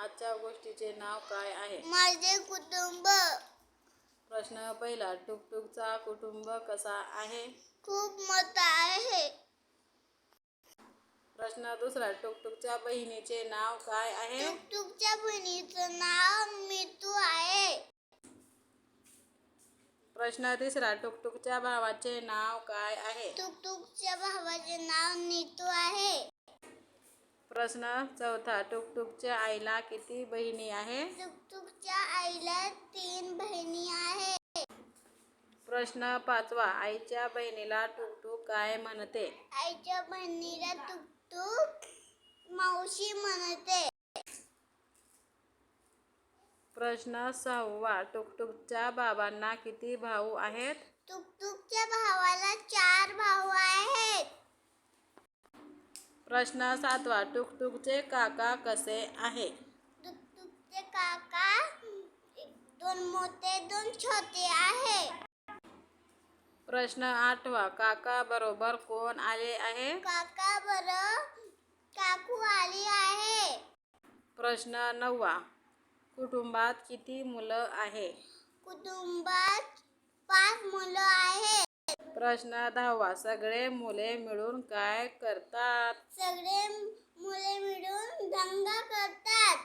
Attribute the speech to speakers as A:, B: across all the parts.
A: आजच्या गोष्टीचे नाव काय आहे?
B: माझे कुटुंब.
A: प्रश्न पहिला टुकटुकचा कुटुंब कसा आहे?
B: खूप मोठा आहे.
A: प्रश्न दुसरा टुकटुकच्या बहिणीचे नाव काय आहे?
B: टुकटुकच्या बहिणीचं नाव मितू आहे.
A: प्रश्न तिसरा टुकटुकच्या भावाचे नाव काय आहे?
B: टुकटुकच्या भावाचे नाव नीतू आहे.
A: प्रश्न चौथा टुकटुकच्या आईला किती बहिणी आहे?
B: टुकटुकच्या आईला तीन बहिणी आहे.
A: प्रश्न पाचवा आईच्या बहिणीला टुकटुक काय म्हणते?
B: आईच्या बहिणीला टुकटुक मावशी म्हणते.
A: प्रश्न सहावा टुकटुकच्या बाबांना किती भाऊ आहेत?
B: टुकटुकच्या भावाला चार भाऊ आहेत
A: प्रश्न सातवा टुकटुकचे काका कसे आहे?
B: टुकटुकचे काका दोन मोठे दोन छोटे आहे.
A: प्रश्न आठवा काका बरोबर कोण आले आहे?
B: काका बरं काकू आली आहे.
A: प्रश्न नववा कुटुंबात किती मुलं आहे?
B: कुटुंबात पाच मुलं आहेत
A: प्रश्न दहावा. सगळे मुले मिळून काय करतात?
B: सगळे मुले मिळून दंगा करतात.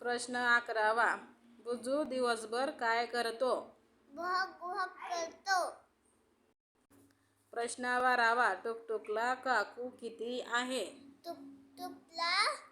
A: प्रश्न अकरावा. बुजू दिवसभर काय करतो?
B: भोग भोग करतो.
A: प्रश्न बारावा. टुकटुकला काकू किती आहे?
B: टुकटुकला